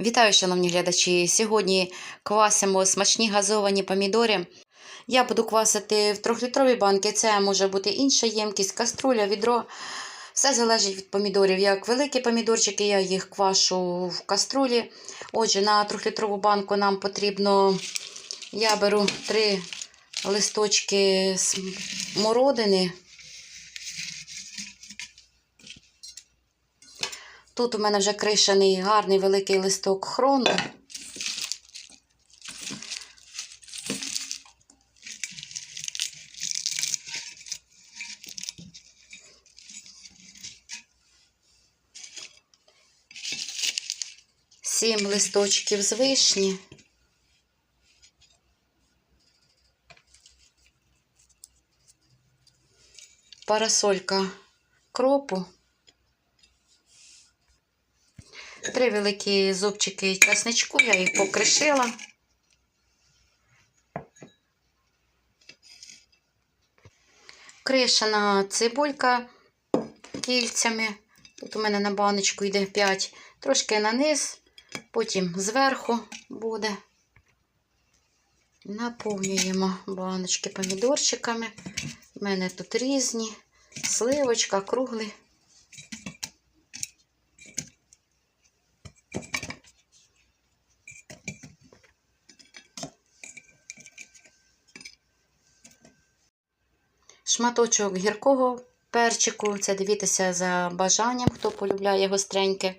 Вітаю, шановні глядачі! Сьогодні квасимо смачні газовані помідори. Я буду квасити в трьохлітровій банки. Це може бути інша ємкість, каструля, відро. Все залежить від помідорів. Як великі помідорчики, я їх квашу в каструлі. Отже, на трьохлітрову банку нам потрібно, я беру три листочки смородини. Тут у мене вже кришений гарний великий листок хрону. Сім листочків з вишні. Парасолька кропу. Три великі зубчики часничку, я їх покришила. Кришена цибулька кільцями. Тут у мене на баночку йде 5, трошки на низ, потім зверху буде. Наповнюємо баночки помідорчиками. У мене тут різні, сливочка, круглий. Шматочок гіркого перчику. Це дивіться за бажанням, хто полюбляє гостреньке.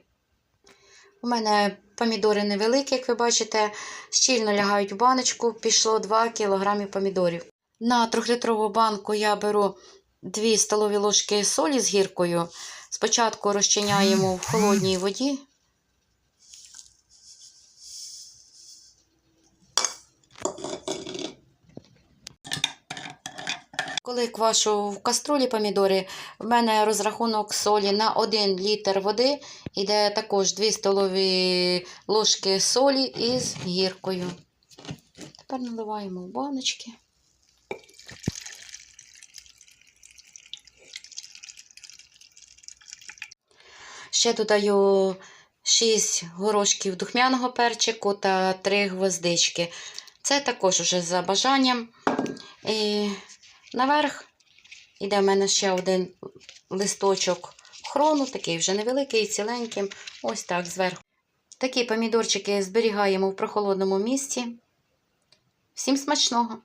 У мене помідори невеликі, як ви бачите, щільно лягають в баночку, пішло 2 кг помідорів. На 3-літрову банку я беру 2 столові ложки солі з гіркою. Спочатку розчиняємо в холодній воді. Коли квашу в каструлі помідори, в мене розрахунок солі на 1 літр води йде також 2 столові ложки солі із гіркою. Тепер наливаємо в баночки. Ще додаю 6 горошків духмяного перчику та 3 гвоздички. Це також уже за бажанням. І Наверх іде в мене ще один листочок хрону, такий вже невеликий, ціленький. Ось так зверху. Такі помідорчики зберігаємо в прохолодному місці. Всім смачного!